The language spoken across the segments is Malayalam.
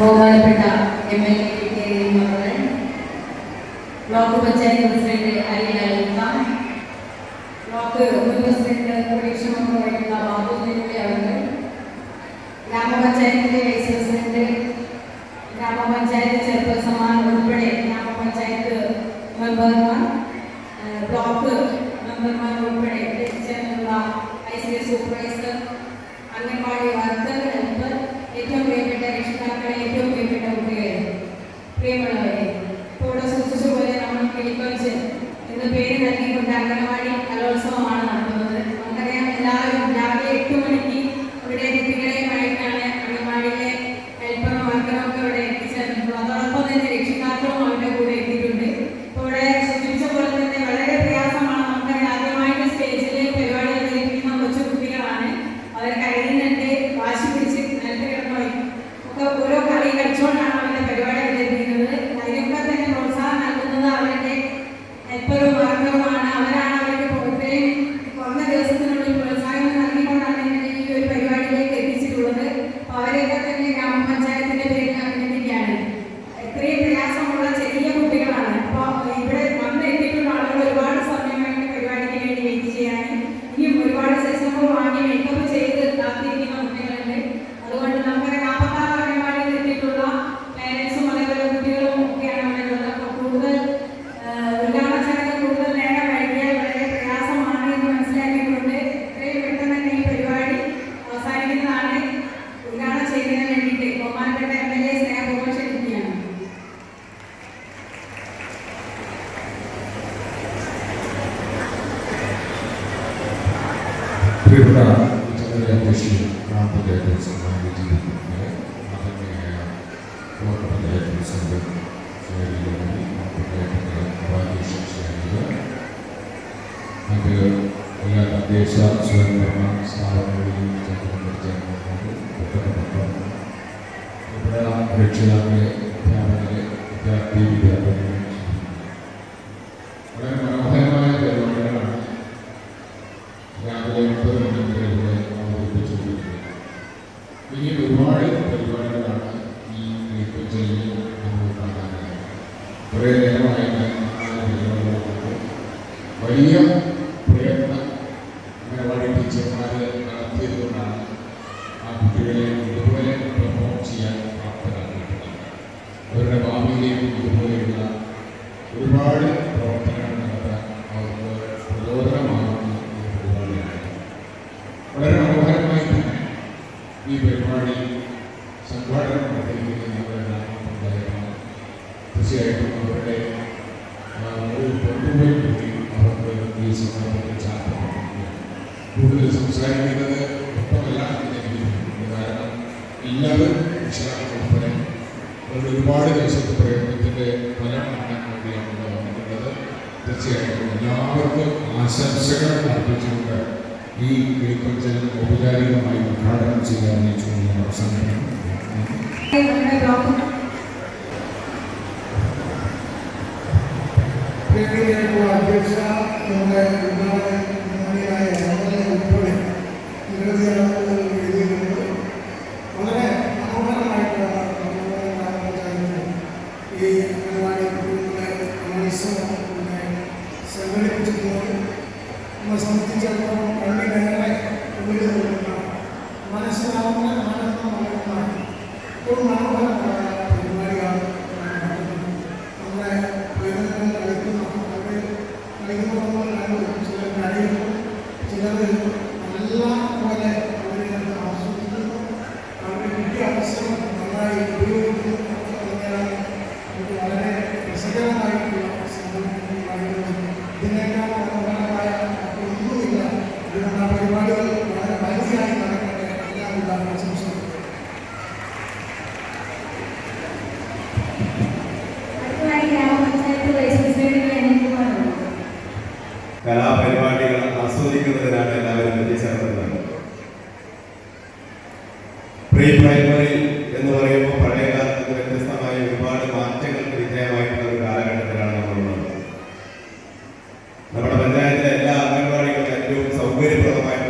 ബഹുമാനപ്പെട്ട എം എൽ എ കെ മകളെ ബ്ലോക്ക് പഞ്ചായത്ത് പ്രസിഡന്റ് അരിലാലിക്ക ബ്ലോക്ക് മുൻ പ്രസിഡന്റ് പ്രതീക്ഷ മക്കളായിട്ടുള്ള ബാബുജിയുടെ അവർ ഗ്രാമപഞ്ചായത്തിലെ വൈസ് പ്രസിഡന്റ് మనం చాలా ఇప్పుడు హెచ్చులాగే ఫ్యామిలీ విద్యార్థి విద్యార్థులు ഇതുപോലെ പെർഫോം ചെയ്യാൻ പ്രാപ്തരാക്കിയിട്ടുണ്ട് അവരുടെ ഭാവിയിലേക്കും ഇതുപോലെയുള്ള ഒരുപാട് അതുകൊണ്ട് ഒരുപാട് ദിവസത്തെ പ്രയത്നത്തിന്റെ ഫലമാണ് കൂടി നമ്മൾ വന്നിട്ടുള്ളത്. തീർച്ചയായിട്ടും എല്ലാവർക്കും ആശംസകൾ അർപ്പിച്ചുകൊണ്ട് ഈ കിളിപ്പഞ്ചൽ ഔപചാരികമായി ഉദ്ഘാടനം ചെയ്യാൻ ചുമതല അവസാനിക്കണം അധ്യക്ഷ നമ്മുടെ ഉൾപ്പെടെ നിരവധിയായ സംബന്ധിച്ചിടത്തോളം പള്ളി നേരെ ഉള്ളിൽ മനസ്സിലാവുന്ന ആനന്ദം ഒരു മനോഹര ഉപകാരപ്രദമായിട്ടുള്ള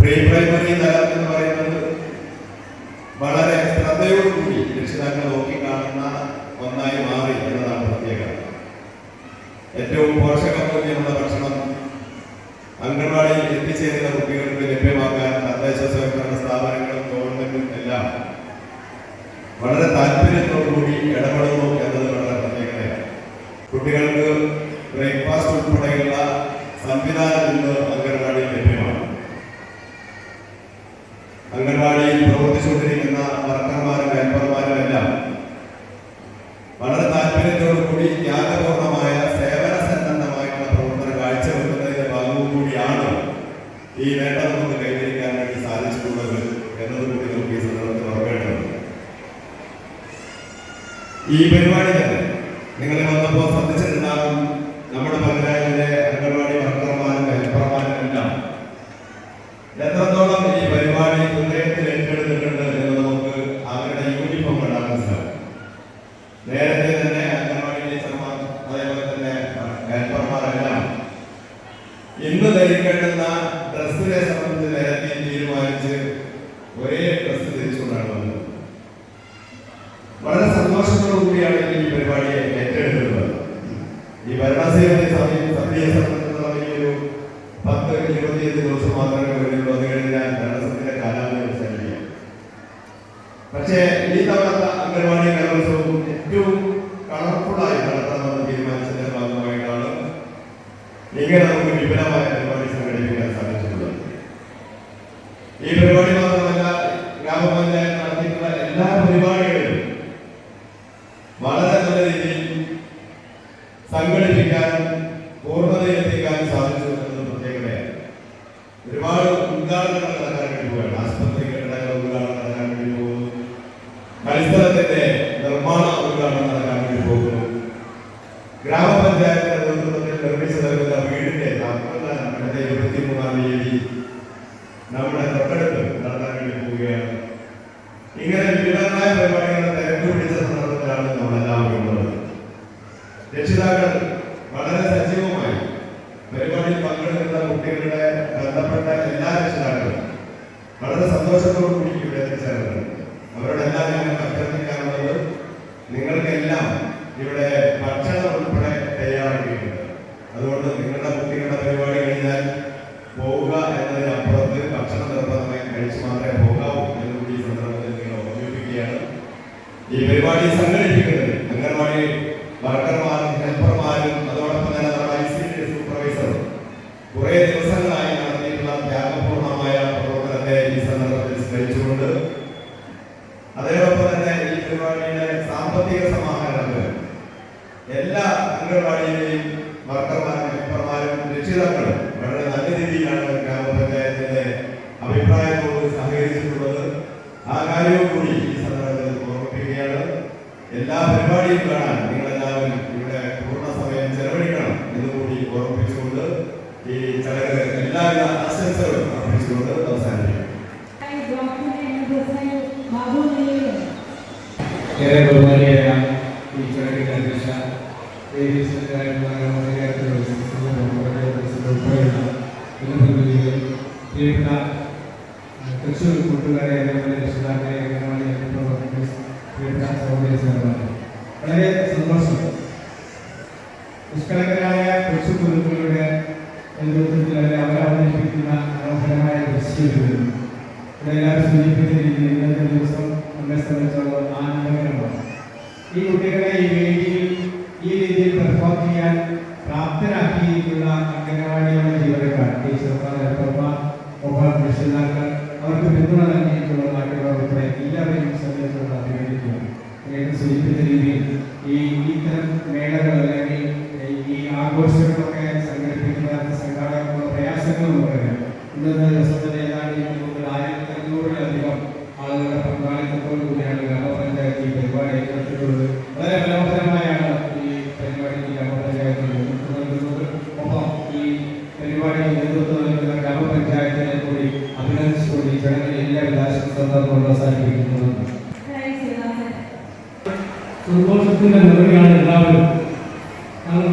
പ്രീ പ്രൈമറി തലം എന്ന് പറയുന്നത് വളരെ ശ്രദ്ധയോടുകൂടി രക്ഷിതാക്കൾ നോക്കിക്കാണുന്ന ഒന്നായി മാറി എന്നതാണ് പ്രത്യേകത. ഏറ്റവും പോഷകമൂല്യമുള്ള ഭക്ഷണം അംഗൻവാടിയിൽ എത്തിച്ചേരുന്ന കുട്ടികൾക്ക് ലഭ്യമാക്കാൻ തദ്ദേശ സ്വയംഭരണ സ്ഥാപനങ്ങളും ഗവൺമെന്റും എല്ലാം വളരെ താല്പര്യത്തോടുകൂടി ഇടപെടുന്നു എന്നത് വളരെ പ്രത്യേകതയാണ്. കുട്ടികൾക്ക് ബ്രേക്ക്ഫാസ്റ്റ് ഉൾപ്പെടെയുള്ള സംവിധാനം ഇന്ന് അംഗൻവാടിയിൽ പ്രവർത്തിച്ചുകൊണ്ടിരിക്കുന്ന വർക്കർമാരും ഹെൽപ്പർമാരും എല്ലാം വളരെ താല്പര്യത്തോടുകൂടി ത്യാഗപൂർണമായ സേവന സന്നദ്ധമായിട്ടുള്ള പ്രവർത്തനം കാഴ്ചവെക്കുന്നതിന്റെ ഭാഗവും കൂടിയാണ് ഈ വേണ്ട നമുക്ക് കൈവരിക്കാൻ വേണ്ടി സാധിച്ചിട്ടുള്ളത് എന്നതുകൂടി നമുക്ക് ഈ സന്ദർഭത്തിൽ ഓർക്കേണ്ടത് ഈ കളർഫുള്ളായി നടത്തണമെന്ന് തീരുമാനിച്ചതിന്റെ ഭാഗമായിട്ടാണ് ഇങ്ങനെ നമുക്ക് വിപുലമായ പരിപാടി സംഘടിപ്പിക്കാൻ സാധിക്കും നമ്മുടെ നമ്മളോട് സഹകരിച്ചിട്ടുള്ളത് ആ കാര്യവും കൂടി ഈ സന്ദർഭത്തിൽ ഓർമ്മിപ്പിക്കുകയാണ്. എല്ലാ പരിപാടിയും കാണാൻ നിങ്ങളെല്ലാവരും ഇവിടെ പൂർണ സമയം ചെലവഴിക്കണം എന്നുകൂടി ഓർമ്മിപ്പിച്ചുകൊണ്ട് ഈ ചടങ്ങ് എല്ലാവിധ ആശംസകളും അർപ്പിച്ചുകൊണ്ട് അവസാനിപ്പിക്കും ഏറെ ബഹുമാനിയായ ഈ ചടങ്ങിൽ അധ്യക്ഷ ഉൾപ്പെടെയുള്ള മരിച്ചൊരു കൂട്ടുകാരെ അതുപോലെ രക്ഷിതാക്കളെയൊക്കെ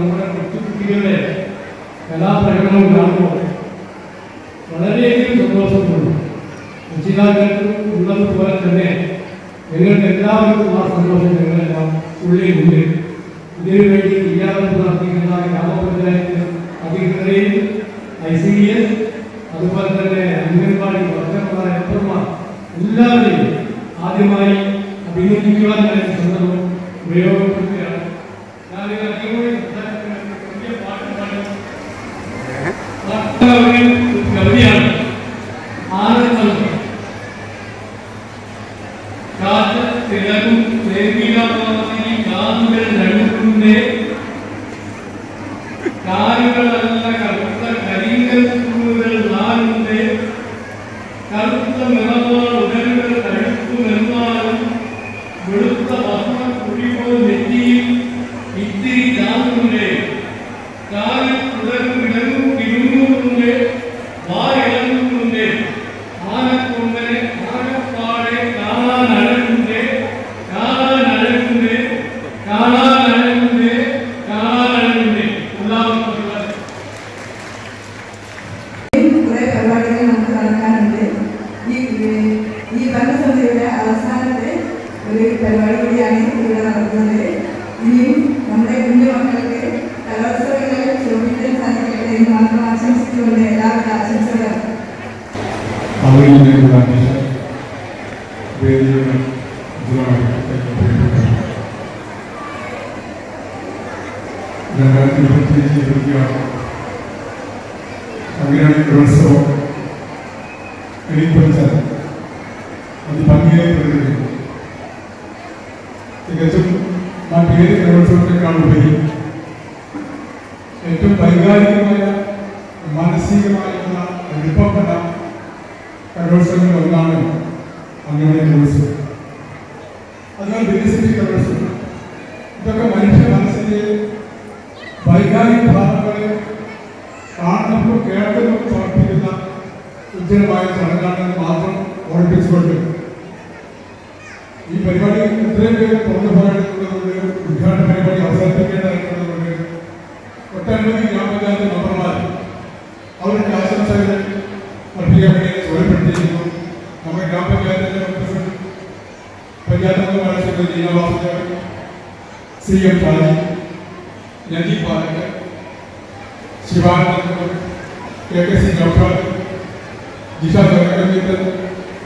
നമ്മുടെ കൊച്ചു കുട്ടികളുടെ കലാപ്രകടനം കാണുമ്പോൾ വളരെയധികം സന്തോഷമുണ്ട്. രക്ഷിതാക്കൾക്ക് ഉള്ളതുപോലെ തന്നെ നിങ്ങൾക്ക് എല്ലാവർക്കും ആ സന്തോഷം നിങ്ങളെല്ലാം ഉള്ളിലുണ്ട്. ഇതിനു വേണ്ടി ഇല്ലാതെ പ്രവർത്തിക്കുന്ന ഗ്രാമപഞ്ചായത്ത് അധികൃതരെയും ഐ സി ഡി എസ് അതുപോലെ തന്നെ അംഗൻവാടി വർക്കർമാർ എത്രമാർ എല്ലാവരെയും ആദ്യമായി അഭിനന്ദിക്കുവാൻ ഞാൻ സന്ദർഭം ഉപയോഗപ്പെടുത്തുകയാണ് Tarde, un രണ്ടായിരത്തി ഇരുപത്തിയഞ്ച് ഇരുപത്തിയാറ് അങ്ങനെയാണ് കലോത്സവം എളിപ്പറിച്ചാൽ അത് ഭംഗിയായി പ്രകടിപ്പിക്കും തികച്ചും മറ്റേത് കലോത്സവത്തെക്കാൾ ഉപരി ഏറ്റവും വൈകാരികമായ മാനസികമായിട്ടുള്ള എളുപ്പപ്പെട്ട കലോത്സവങ്ങളിൽ ഒന്നാണ് അങ്ങനെ കലോത്സവം അതിനാൽ വികസിപ്പിച്ച കലോത്സവം ഇതൊക്കെ മനുഷ്യ മനസ്സിന്റെ വൈകാരിക ഭാവങ്ങളെ കാണുന്നപ്പോൾ കേൾക്കുന്നപ്പോൾ സമർപ്പിക്കുന്ന ഉജ്ജ്വലമായ ചടങ്ങാണെന്ന് മാത്രം ഓർമ്മിപ്പിച്ചുകൊണ്ട് ഈ പരിപാടി ഇത്രയും പേര് തുറന്നു പോയിട്ടുള്ളതുകൊണ്ട് ഉദ്ഘാടന പരിപാടി അവസാനിപ്പിക്കേണ്ടതായിട്ടുള്ളതുകൊണ്ട് ഒട്ടനവധി ഗ്രാമപഞ്ചായത്ത് മെമ്പർമാർ അവരുടെ ആശംസകൾ അർപ്പിക്കാൻ വേണ്ടി സ്വയപ്പെടുത്തിയിരിക്കുന്നു നമ്മുടെ ഗ്രാമപഞ്ചായത്തിന്റെ president പഞ്ചായത്തംഗമായ Shri ലീലാവാസുദേവൻ C M Shaji Najeeb പാലക്ക് Sivanandan K K C Noushad Jisha Jagannathan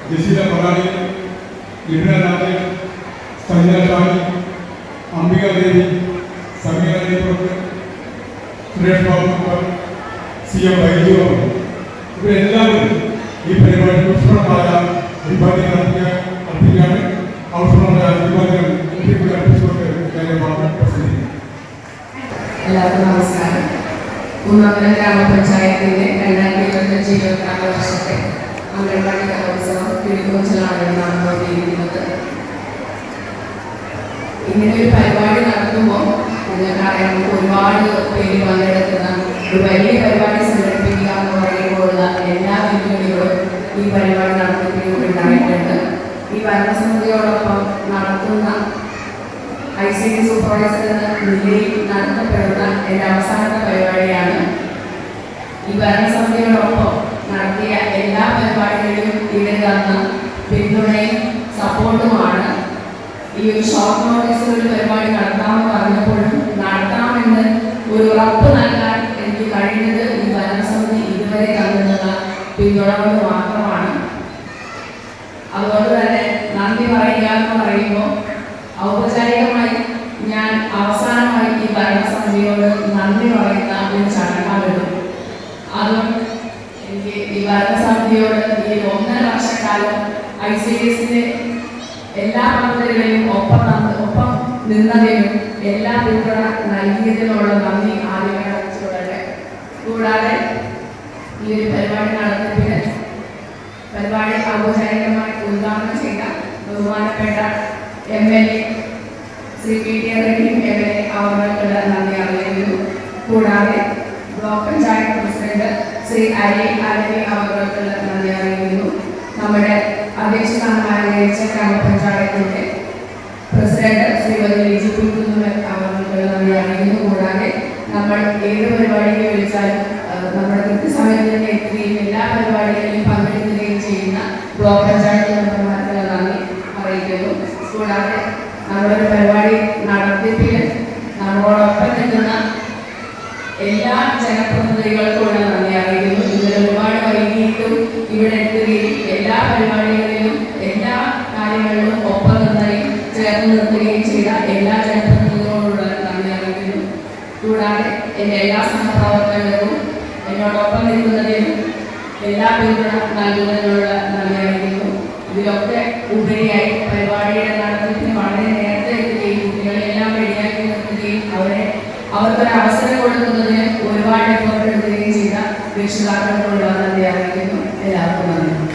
Jaseela മറാണി Libina Rajan Sanjana Shaji Ambika ദേവി സമീറ ദേവ്പ്രഭു സുരേഷ് ബാബു സി എം വൈദ്യു ഇവരെല്ലാവരും ഈ പരിപാടി പുഷ്പമായ വിഭാഗം അർപ്പിക്കാൻ അർപ്പിക്കാൻ ആവശ്യമായ വിഭാഗം അർപ്പിച്ചുകൊണ്ട് എല്ലാവർക്കും നമസ്കാരം. മൂന്നാമര ഗ്രാമപഞ്ചായത്തിന്റെ രണ്ടായിരത്തി ഇരുപത്തഞ്ച് ഇരുപത്തിനാല് വർഷത്തെ അംഗൻവാടി കലോത്സവം തിരുവോച്ചലാണ് നടന്നുകൊണ്ടിരിക്കുന്നത് ഇങ്ങനെ ഒരു പരിപാടി നടത്തുമ്പോൾ നിങ്ങൾക്കറിയാം ഒരുപാട് പേര് പങ്കെടുക്കുന്ന ഒരു വലിയ പരിപാടി സംഘടിപ്പിക്കുക എന്ന് പറയുമ്പോഴുള്ള എല്ലാ ഈ പരിപാടി നടത്തിപ്പിൽ ഉണ്ടായിട്ടുണ്ട്. ഈ ഭരണസമിതിയോടൊപ്പം നടത്തുന്ന ഐ സി ഡി സൂപ്പർവൈസർ എന്ന നിലയിൽ നടത്തപ്പെടുന്ന എന്റെ അവസാനത്തെ പരിപാടിയാണ്. ഈ ഭരണസമിതിയോടൊപ്പം നടത്തിയ എല്ലാ പരിപാടികളിലും ഇതിന് തന്ന പിന്തുണയും സപ്പോർട്ടുമാണ്. ഈ ഒരു ഷോർട്ട് നോട്ടീസിൽ ഒരു പരിപാടി നടത്താമെന്ന് പറഞ്ഞപ്പോഴും നടത്താമെന്ന് ഒരു ഉറപ്പ് നൽകാൻ എനിക്ക് കഴിഞ്ഞത് ഈ ഭരണസമിതി ഇതുവരെ തന്നിട്ടുള്ള പിന്തുണ കൊണ്ട് മാത്രമാണ് അതുകൊണ്ട് തന്നെ നന്ദി പറയുക എന്ന് പറയുമ്പോൾ ഔപചാരികമായി ഞാൻ അവസാനമായി ഈ ഭരണസമിതിയോട് നന്ദി പറയുന്ന ഒരു ചടങ്ങാണിത്. അതും എനിക്ക് ഈ ഭരണസമിതിയോട് ഈ ഒന്നര വർഷക്കാലം ഐ സി എസിന്റെ എല്ലാ പദ്ധതികളെയും ഒപ്പം ഒപ്പം നിന്നതിനും എല്ലാ പിന്തുണ നൽകിയതിനുള്ള നന്ദി ആദ്യമേ അറിയിച്ചുകൊള്ളട്ടെ. കൂടാതെ ഈ ഒരു പരിപാടി നടത്തിപ്പിന് പരിപാടി ഔപചാരികമായി ഉദ്ഘാടനം ചെയ്ത ബഹുമാനപ്പെട്ട M L A Shri P T M L A അവർക്കുള്ള നന്ദി അറിയിക്കുന്നു. കൂടാതെ ബ്ലോക്ക് പഞ്ചായത്ത് പ്രസിഡന്റ് ശ്രീ അരി അരവി അവർക്കുള്ള നന്ദി അറിയിക്കുന്നു നമ്മുടെ അധ്യക്ഷ സ്ഥാനം അലങ്കരിച്ച ഗ്രാമപഞ്ചായത്തിന്റെ പ്രസിഡന്റ് ശ്രീമതി ലിജി പുൽക്കുന്നൂർ അവർക്ക് നന്ദി അറിയിക്കുന്നു കൂടാതെ നമ്മൾ ഏത് പരിപാടിക്ക് വിളിച്ചാലും ആ, നമ്മുടെ കൃത്യസമയത്ത് തന്നെ എത്തുകയും എല്ലാ പരിപാടികളിലും പങ്കെടുക്കുകയും ചെയ്യുന്ന ബ്ലോക്ക് പഞ്ചായത്ത് മെമ്പർമാർക്ക് നന്ദി അറിയിക്കുന്നു കൂടാതെ നമ്മുടെ ഒരു പരിപാടി നടത്തിപ്പിൽ നമ്മളോടൊപ്പം നിൽക്കുന്ന എല്ലാ ജനപ്രതിനിധികൾക്കും നന്ദി അറിയിക്കുന്നു. ഇന്നലെ ഒരുപാട് വൈകിട്ടും ഇവിടെ എത്തുകയും എല്ലാ പരിപാടികളിലും എല്ലാ കാര്യങ്ങളിലും ഒപ്പം നിന്നുകയും ചേർന്ന് നിർത്തുകയും എല്ലാ ജനപ്രതിനിധികളോടുള്ള കൂടാതെ എന്റെ എല്ലാ സഹപ്രവർത്തകർക്കും എന്നോടൊപ്പം നിൽക്കുന്നതിനും എല്ലാ പിന്തുണ നൽകുന്നതിനുള്ള നന്ദി അറിയിക്കുന്നു. ഇതിലൊക്കെ ഉപരിയായി പരിപാടിയുടെ നടത്തിപ്പിന് വളരെ നേരത്തെ എത്തുകയും കുട്ടികളെല്ലാം റെഡിയാക്കി നിർത്തുകയും അവരെ അവർക്കൊരു അവസരം കൊടുക്കുന്നതിന് ഒരുപാട് എഫേർട്ട് എടുക്കുകയും ചെയ്ത രക്ഷിതാക്കൾക്കുള്ള നന്ദി അറിയിക്കുന്നു എല്ലാവർക്കും നന്ദി.